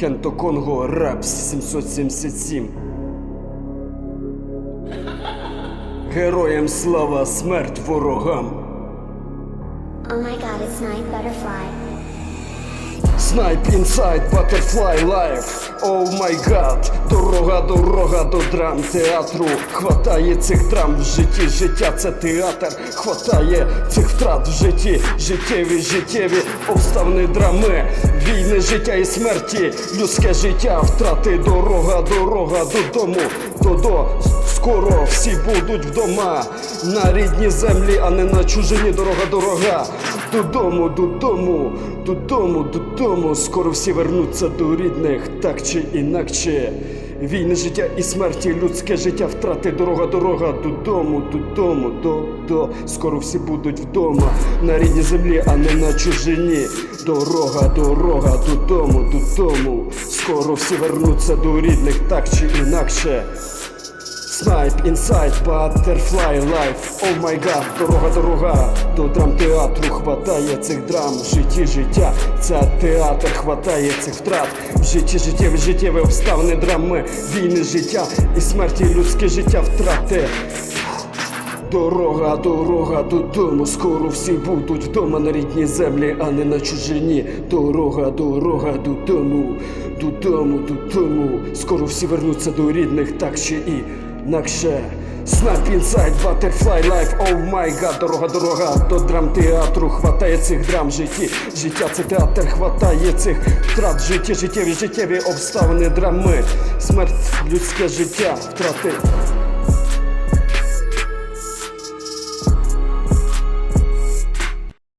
Кенто Конго Рапс 777. Героям слава, смерть ворогам. Oh my god, it's Night Butterfly. Снайп інсайд, Butterfly Life Оу май гад, дорога, драм театру. Хватає цих драм в житті, життя це театр. Хватає цих втрат в житті, життєві, життєві обставини драми. Війни, життя і смерті, людське життя, втрати, дорога, дорога додому, додо. Скоро всі будуть вдома на рідній землі, а не на чужині. Дорога, дорога. Додому, додому, додому, додому. Скоро всі вернуться до рідних, так чи інакше. Війни, життя і смерті, людське життя, втрати, дорога, дорога, додому, додому, до, до. Скоро всі будуть вдома на рідній землі, а не на чужині. Дорога, дорога, додому, додому. Скоро всі вернуться до рідних, так чи інакше. Снайп, інсайд, Butterfly Life. О май гад, дорога, дорога. До драмтеатру хватає цих драм. В житті життя, це театр хватає цих втрат. В житті життєві, життєві обставини драми. Війни, життя і смерті, людське життя втрати. Дорога, дорога додому, скоро всі будуть вдома на рідній землі, а не на чужині. Дорога, дорога додому, додому, додому. Скоро всі вернуться до рідних, так чи і інакше. Снайп інсайд, Butterfly Life, oh май гад, дорога, дорога до драмтеатру. Хватає цих драм житті. Життя це театр, хватає цих втрат житті, життєві, життєві обставини драми. Смерть, людське життя, втрати.